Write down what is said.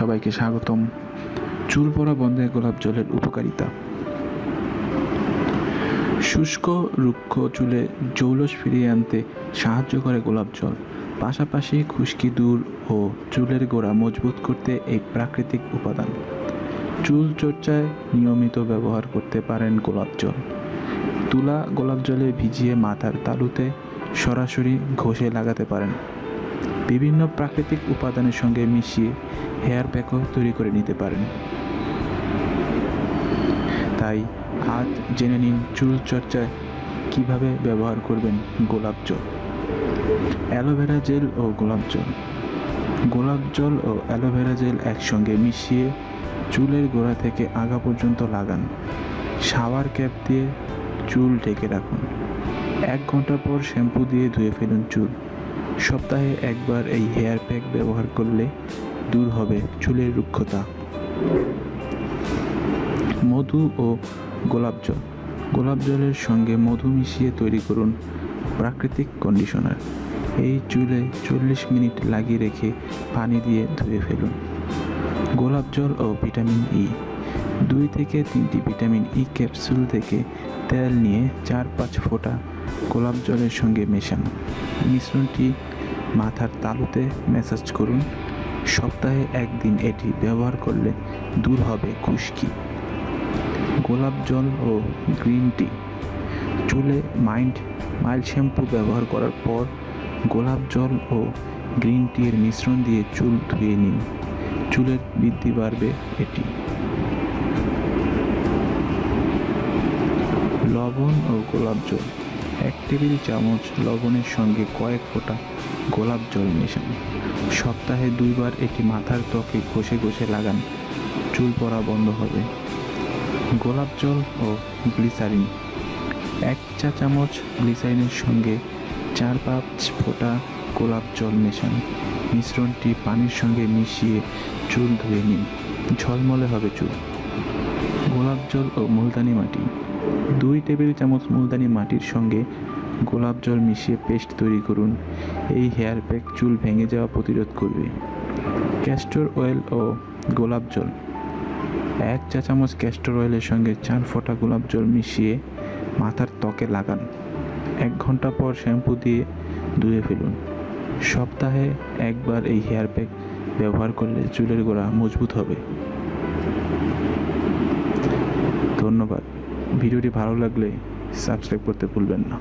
সবাইকে স্বাগতম। চুল পড়া বন্ধে গোলাপ জলের উপকারিতা। শুষ্ক, রুক্ষ চুলে জৌলস ফিরিয়ে আনতে সাহায্য করে গোলাপ জল। পাশাপাশি খুশকি দূর ও চুলের গোড়া মজবুত করতে এই প্রাকৃতিক উপাদান। চুল চর্চায় নিয়মিত ব্যবহার করতে পারেন গোলাপ জল। তুলা গোলাপ জলে ভিজিয়ে মাথার তালুতে সরাসরি ঘষে লাগাতে পারেন। বিভিন্ন প্রাকৃতিক উপাদানের সঙ্গে মিশিয়ে হেয়ার প্যাকও তৈরি করে নিতে পারেন। তাই আজ জেনে নিন চুল চর্চায় কীভাবে ব্যবহার করবেন গোলাপ জল। অ্যালোভেরা জেল ও গোলাপ জল। গোলাপ জল ও অ্যালোভেরা জেল একসঙ্গে মিশিয়ে চুলের গোড়া থেকে আগা পর্যন্ত লাগান। শাওয়ার ক্যাপ দিয়ে চুল ঢেকে রাখুন। এক ঘণ্টা পর শ্যাম্পু দিয়ে ধুয়ে ফেলুন চুল। সপ্তাহে একবার এই হেয়ার প্যাক ব্যবহার করলে দূর হবে চুলের রুক্ষতা। মধু ও গোলাপ জল। গোলাপ জলের সঙ্গে মধু মিশিয়ে তৈরি করুন প্রাকৃতিক কন্ডিশনার এই চুলে চল্লিশ মিনিট লাগিয়ে রেখে পানি দিয়ে ধুয়ে ফেলুন। গোলাপ জল ও ভিটামিন ই দুই থেকে তিনটি ভিটামিন ই ক্যাপসুল থেকে তেল নিয়ে চার পাঁচ ফোঁটা গোলাপ জলের সঙ্গে মেশান। মিশ্রণটি মাথার তালুতে ম্যাসাজ করুন। সপ্তাহে একদিন এটি ব্যবহার করলে দূর হবে খুশকি। গোলাপ জল ও গ্রিন টি। চুলে মাইন্ড মাইল শ্যাম্পু ব্যবহার করার পর গোলাপ জল ও গ্রিন টি এর মিশ্রণ দিয়ে চুল ধুয়ে নিন। চুলের বৃদ্ধি বাড়বে এটি। লবণ ও গোলাপ জল। এক টেবিল চামচ লবণের সঙ্গে কয়েক ফোঁটা গোলাপ জল মেশান। সপ্তাহে দুইবার এটি মাথার ত্বকে ঘষে ঘষে লাগান। চুল পড়া বন্ধ হবে। গোলাপ জল ও গ্লিসারিন। এক চা চামচ গ্লিসারিনের সঙ্গে চার পাঁচ ফোঁটা গোলাপ জল মেশান। মিশ্রণটি পানির সঙ্গে মিশিয়ে চুল ধুয়ে নিন। ঝলমলে হবে চুল। গোলাপ জল ও মুলতানি মাটি। দুই টেবিল চামচ মুলতানি মাটির সঙ্গে গোলাপ জল মিশিয়ে পেস্ট তৈরি করুন। এই হেয়ার প্যাক চুল ভেঙে যাওয়া প্রতিরোধ করবে। ক্যাস্টর অয়েল ও গোলাপ জল। এক চা চামচ ক্যাস্টর অয়েলের সঙ্গে চার ফোঁটা গোলাপ জল মিশিয়ে মাথার ত্বকে লাগান। এক ঘণ্টা পর শ্যাম্পু দিয়ে ধুয়ে ফেলুন। সপ্তাহে একবার এই হেয়ার প্যাক ব্যবহার করলে চুলের গোড়া মজবুত হবে। ধন্যবাদ। ভিডিওটি ভালো লাগলে সাবস্ক্রাইব করতে ভুলবেন না।